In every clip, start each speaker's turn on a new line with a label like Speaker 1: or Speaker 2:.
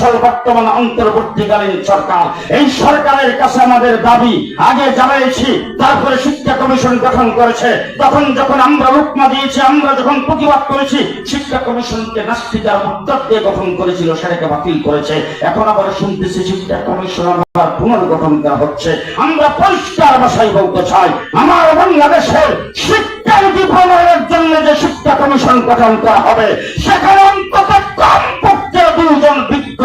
Speaker 1: আসল বর্তমান অন্তর্বর্তীকালীন সরকার। এই সরকারের কাছে আমাদের দাবি, আগে জানাইছি তারপরে শিক্ষা কমিশন গঠন করেছে, তখন যখন আমরা রুকমা দিয়েছি, আমরা যখন প্রতিবাদ করেছি, শিক্ষা কমিশনকে নাস্তিকার উত্তর দিয়ে গঠন করেছিল, সেটাকে বাতিল করেছে। এখন আবার শুনতেছি শিক্ষা কমিশন আবার পুনর্গঠন করা হচ্ছে। আমরা পরিষ্কার ভাষায় বলতে চাই, আমার বাংলাদেশের শিক্ষানীতি প্রণয়নের জন্য যে শিক্ষা কমিশন গঠন করা হবে, সেখানে অন্তত কমপক্ষে দুজন বিজ্ঞ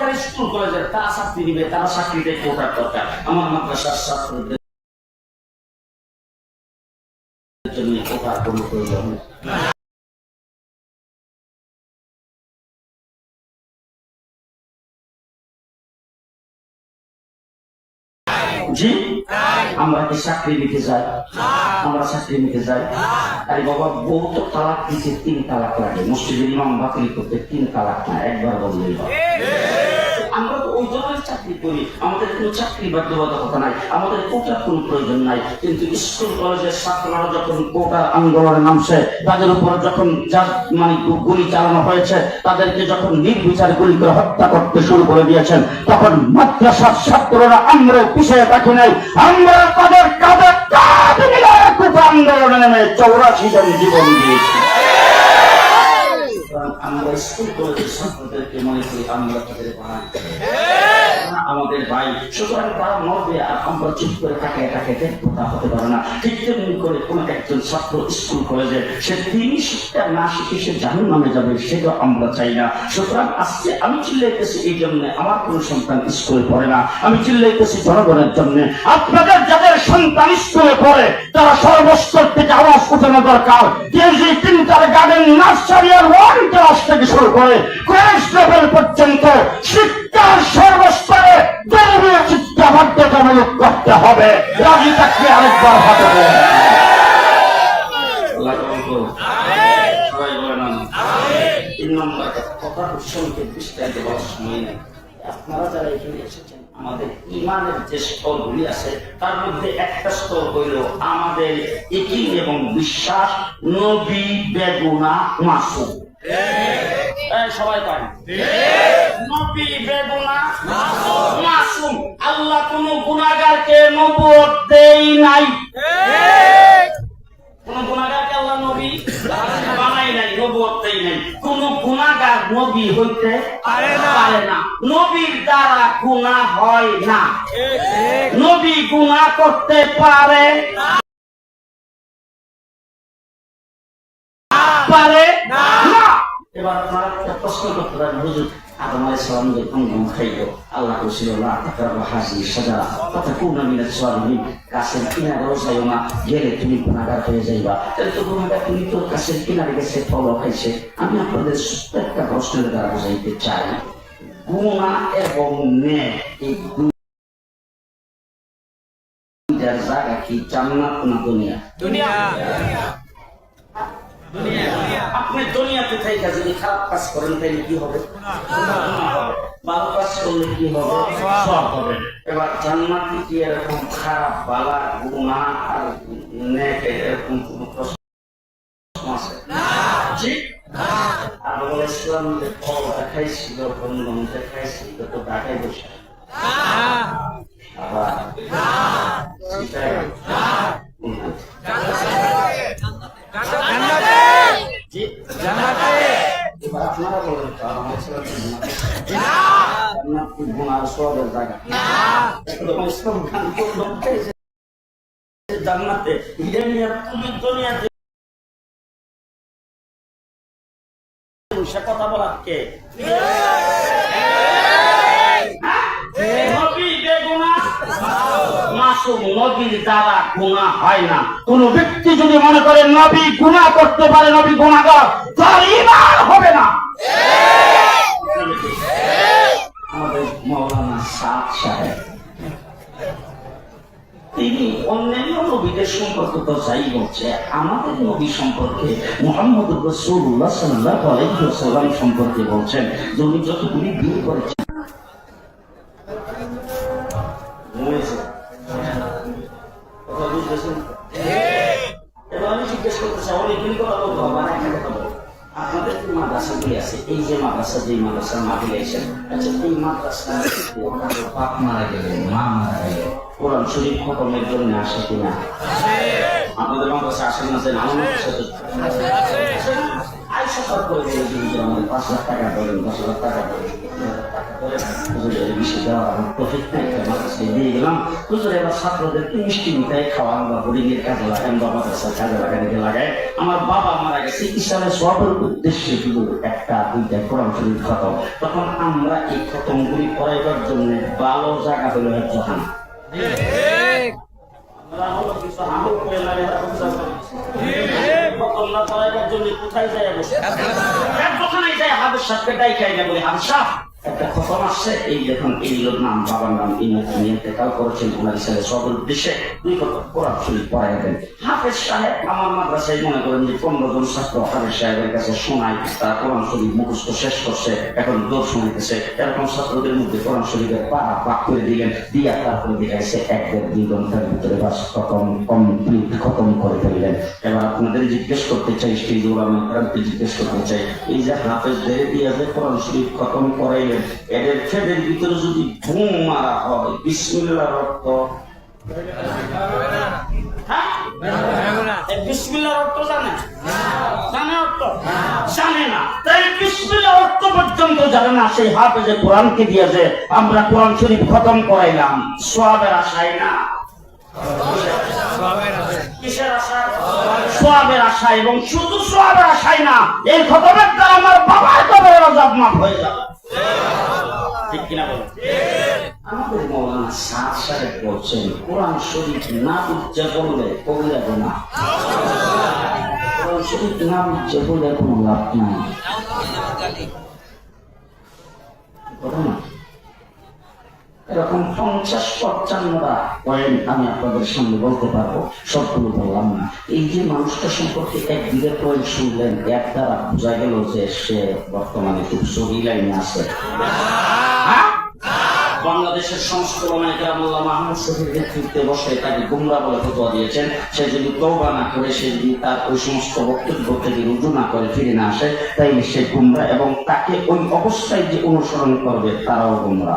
Speaker 1: দরকার স্কুল, কলেজের তারা চাকরি দিবে তারা চাকরি দেয় কোটার দরকার। আমার মাদ্রাসার ছাত্রদের জি? আমরা কি চাকরি নিতে যাই? আমরা চাকরি নিতে যাই। আরে বাবা, বউ তো তালাক দিতে তিন তালাক লাগে। মসজিদের ইমাম বাতিল করতে তিন তালাক না একবার বললেই ওই ধরনের চাকরি করি, আমাদের কোনো চাকরি বাধ্যবাধকতা নাই, আমাদের কোটার কোনো প্রয়োজন নাই। কিন্তু স্কুল, কলেজের ছাত্ররা যখন কোটার আন্দোলনে নামছে তাদের উপর যখন মানে গুলি চালানো হয়েছে, তাদেরকে যখন নির্বিচার গুলি করে হত্যা করতে শুরু করে দিয়েছেন, তখন মাদ্রাসার ছাত্ররা আমরা পিছিয়ে থাকি নাই। আমরা তাদের কাঁধে কাঁধ মিলে কোটা আন্দোলনে নেমে চৌরাশি জন জীবন দিয়েছি। আমরা স্কুল ছাত্রদেরকে মনে করি আমাদের ভাই। সুতরাং আমরা চুপ করে তাকে তাকে হতে পারে না। ঠিক তেমনি করে কোন একজন ছাত্র স্কুল কলেজে, সে তিনি শিক্ষা না শিখে সে জাহান নামে যাবে সেটা আমরা চাই না। সুতরাং আজকে আমি চিল্লাইতেছি এই জন্য, আমার কোন সন্তান স্কুলে পড়ে না। আমি চিল্লাইতেছি জনগণের জন্য। আপনাদের যাদের সন্তান স্কুলে পড়ে, তারা সর্বস্তর থেকে আওয়াজ উঠানো দরকার। কেজি তিনটার গার্ডেন নার্সারি আর ওয়ান ক্লাস থেকে শুরু করে কলেজ লেভেল পর্যন্ত শিক্ষার সর্বস্তরে ধর্মীয় শিক্ষা বাধ্যতামূলক করতে হবে। রাজি থাকলে আরেকবার হবে। তিন আপনারা যারা এখানে এসেছেন আমাদের ইমানের যে স্তরগুলি আছে, তার মধ্যে একটা স্তর হইল আমাদের একই এবং বিশ্বাস নবী বেগুনা মাসু সবাই পাই নবী বেগুনা মাসুম। আল্লাহ কোন গুণাগারকে নবুয়ত দেই নাই। কোন গুনাহগারকে আল্লাহ নবী? বানাই নাই নবুয়ত দেই নাই। কোন গুনাহগার নবী হইতে পারে না। পারে না। নবীর দ্বারা গুনাহ হয় না। নবী গুনাহ করতে পারে। পারে না। এবার আপনারা প্রশ্ন করতে পারেন হুজুর। আদম সালাম যখন গম খাইল আল্লাহ কইছিল লা তাকরাবু হাযিহি শাজারা ফাতাকুনা মিনাস সালিমিন কাছের কিনারে যাইও না গেলে তুমি গুনাহগার হয়ে যাইবা তো গুনাহগার তুমি তো কাছের কিনারে গেছে ফল খাইছে আমি আপনাদের একটা প্রশ্নের দ্বারা বুঝাইতে চাই গুনাহ এবং নে এই জায়গা কি জান্নাত না দুনিয়া। আপনি দুনিয়াতে থেকে যদি খারাপ কাজ করেন তাহলে কি হবে? ভালো কাজ করলে কি হবে? এবার জান্নাতে কি এরকম খারাপ বালা গুনাহ আর নেক এরকম কোনো প্রশ্ন আছে? জি? আবু ইসলাম ফল দেখাইছিল, বন্ধন দেখাইছিল, তো ঢাকায় বসে। আবার। সবের সে কথা বলার কে? হয় না। কোন ব্যক্তি যদি মনে করে নবী গুণা করতে পারে, নবী গুণাগার তার ইমান হবে না। আমাদের মৌলানা সাদ সাহেব। তিনি অন্যান্য নবীদের সম্পর্কে তো যাই বলছে, আমাদের নবী সম্পর্কে মোহাম্মদ রসুল্লাহ সাল্লাহ আলাইসাল্লাম সম্পর্কে বলছেন, যে উনি যতগুলি বিয়ে করেছেন। আপনাদের যে মাদ্রাসাগুলি আছে? এই যে মাদ্রাসা যে মাদ্রাসার মাহফিল এসেছেন আচ্ছা এই মাদ্রাসা বাপ মারা গেলে, মা মারা গেলে কোরআন শরীফ খতমের জন্য আসে কিনা? আপনাদের মাদ্রাসা আসেন না যে আমার সাথে আইসা সব করে দিলে আমাদের পাঁচ লাখ টাকা দশ লাখ টাকা ছাত্রদেরকে মিষ্টি মিঠাই খাওয়ান বা বোর্ডিংয়ের কাজে লাগান বা মাদ্রাসার কাজে লাগানিতে লাগায় আমার বাবা মারা গেছে, ইসলামের সবের উদ্দেশ্যে শুধু একটা, দুইটা কোরআন শরীফ খতম তখন আমরা এই খতমগুলি করাইবার জন্য ভালো জায়গা হলো এক আমরা হলো কিছু আমল করে লাগে এরা বুঝা করে। খতম না করাইবার জন্য কোথায় যায় বসে এক দোকানে যায় হাবের সাথে ডাই খাই না বলে হাবসা একটা খতম আসছে, এই দেখুন এই লোক নাম, বাবার নাম করেছেন, ওনার ছেলে সদর উদ্দেশ্যে দুই কোরআন শরীফ দেন। হাফেজ সাহেব আমার মাদ্রাসায় মনে করেন যে পনেরো জন ছাত্র হাফেজ সাহেবের কাছে শোনায়, তারা কোরআন শরীফ শেষ করছে, এখন শোনাইতেছে এরকম ছাত্রদের মধ্যে কোরআন শরীফের পাড়া পাক করে দিলেন, দিয়া তারপরে দেখাইছে, এক দেড় দুই ঘণ্টার ভিতরে বাস খতম কমপ্লিট খতম করে ফেললেন। এবার আপনাদের জিজ্ঞেস করতে চাই, সেই কারামকে জিজ্ঞেস করতে চাই, এই যে হাফেজদের দিয়ে যে কোরআন শরীফ খতম করাইলেন এদের ফেদের ভিতরে যদি ঘুম মারা হয় হ্যাঁ? আমরা কোরআন শরীফ খতম করাইলাম। সোয়াবের আশায় না। সোয়াবের আশায়। এবং শুধু সোয়াবের আশায় না এই খতমের দ্বারা আমার বাবার কবরের আজাব মাফ হয়ে যাবে। ঠিক কিনা বলো? আমাদের মৌলানা সাদ সাহেব বলছেন, কোরআন শরীফ না উচ্চা করলে কবিরা গোনা কোরআন শরীফ না উচ্চা? এরকম পঞ্চাশ পঞ্চান্নটা পয়েন্ট আমি আপনাদের সামনে বলতে পারব, সবগুলো বললাম না। এই যে মানুষটা সম্পর্কে এক দুটো পয়েন্ট শুনলেন, এক দ্বারা বোঝা গেল যে সে বর্তমানে খুব সহি লাইনে আছে? বাংলাদেশের সমস্ত ওলামায়ে মাহমুদ শফির নেতৃত্বে বসে তাকে গুমরা বলে ফতোয়া দিয়েছেন। সে যদি তওবা না করে, সে যদি তার ওই সমস্ত বক্তব্য থেকে রুজু না করে, ফিরে না আসে, তাইলে সে গুমরা এবং তাকে ওই অবস্থায় যে অনুসরণ করবে, তারাও গুমরা।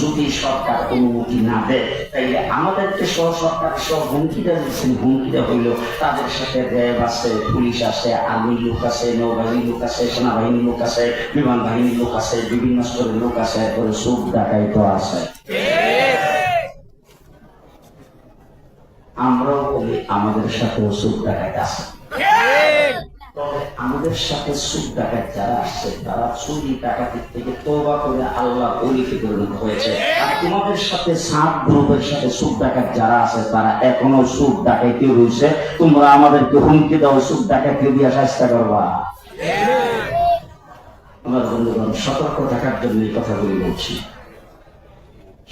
Speaker 1: যদি সরকার অনুমতি না দেয়, তাইলে আমাদেরকে সহ সরকার সহ হুমকিটা দিচ্ছেন হুমকিটা হইল, তাদের সাথে র্যাব আছে, পুলিশ আছে, আর্মি লোক আছে, নৌবাহিনী লোক আছে, সেনাবাহিনী লোক আছে, বিমান বাহিনীর লোক আছে, বিভিন্ন স্তরের লোক আছে এরপরে সুখ ডাকাইত আছে। আমরাও বলি আমাদের সাথেও সুখ ডাকাইত আছে। আমাদের সাথে সুখ ডাকাত যারা আসছে, তারা চুরি ডাকাতির থেকে তোবা করে আল্লাহ পরিণত হয়েছে। আর তোমাদের সাথে সাত গ্রুপের সাথে সুখ ডাকাত যারা আছে, তারা এখনও সুখ ডাকাইতে রয়েছে। তোমরা আমাদেরকে হুমকি দাও সুখ ডাকাইতে দিয়া চেষ্টা করবা। আমার বন্ধুগণ, সতর্ক থাকার জন্য এই কথাগুলি বলছি।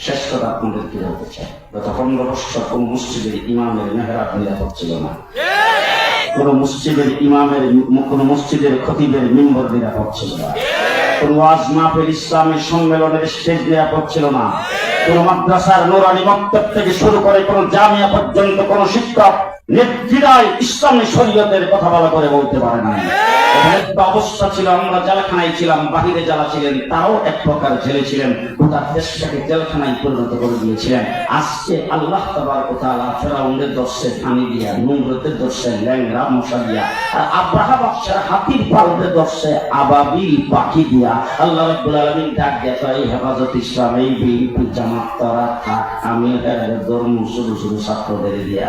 Speaker 1: শেষ কথা আপনাদেরকে বলতে চাই। গত পনেরো বছর কোন ইমামের নিরাপদ ছিল না। কোন মসজিদের ইমামের, কোন মসজিদের খতিবের মিম্বর দেওয়া হচ্ছিল না। কোন ওয়াজ মাহফিল ইসলামের সম্মেলনের শেষ দেওয়া হচ্ছিল না। কোন মাদ্রাসার নোরানি মক্তব থেকে শুরু করে কোন জামিয়া পর্যন্ত কোন শিক্ষক ইসলামী শরীয়তের কথা বলা করে বলতে পারে না অবস্থা ছিল, আমরা জেলখানায় ছিলাম, বাহিরে যারা ছিলেন তারাও এক প্রকার জেলে ছিলেন জেলখানায় পরিণত করে দিয়েছিলেন। আজকে আল্লাহ তাবার ফেরাউনের দর্শে দিয়া নুমরতের দর্শে ল্যাংরা মশা দিয়া, আর আব্রাহা হাতির দর্শে আবাবিল পাখি দিয়া, আল্লাহ রাব্বুল আলামিন ডাক দিয়া এই হেফাজত ইসলাম, এই বিএনপি জামাত তারা থাক, আমি শুরু শুরু ছাত্রদের দিয়া।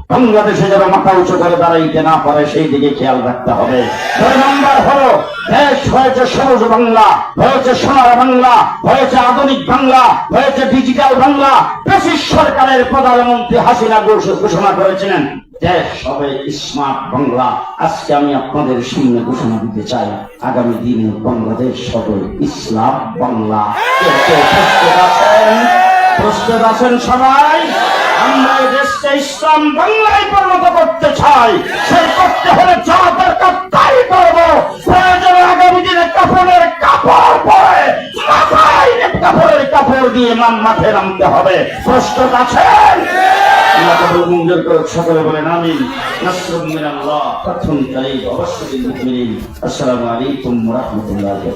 Speaker 1: বাংলাদেশে যারা মাথা উঁচু করে দাঁড়াইতে না পারে, সেই দিকে খেয়াল রাখতে হবে। দুই নম্বর হলো, দেশ হয়েছে সবুজ বাংলা, হয়েছে সোনার বাংলা, হয়েছে আধুনিক বাংলা, হয়েছে ডিজিটাল বাংলা। দেশি সরকারের প্রধানমন্ত্রী হাসিনা ঘোষ- ঘোষণা করেছিলেন, দেশ হবে স্মার্ট বাংলা। আজকে আমি আপনাদের সামনে ঘোষণা দিতে চাই, আগামী দিনে বাংলাদেশ হবে ইসলাম বাংলা। প্রস্তুত আছেন সবাই? আমরা দেশকে ইসলাম বাংলায় পরিণত করতে চাই, সেই করতে হলে যা দরকার তাই আগামী দিনে কাপড়ের কাপড় পরে, মাথায় কাপড়ের কাপড় দিয়ে নাম মাঠে নামতে হবে। প্রস্তুত আছেন আসসালামু আলাইকুম রাহমাতুল্লাহি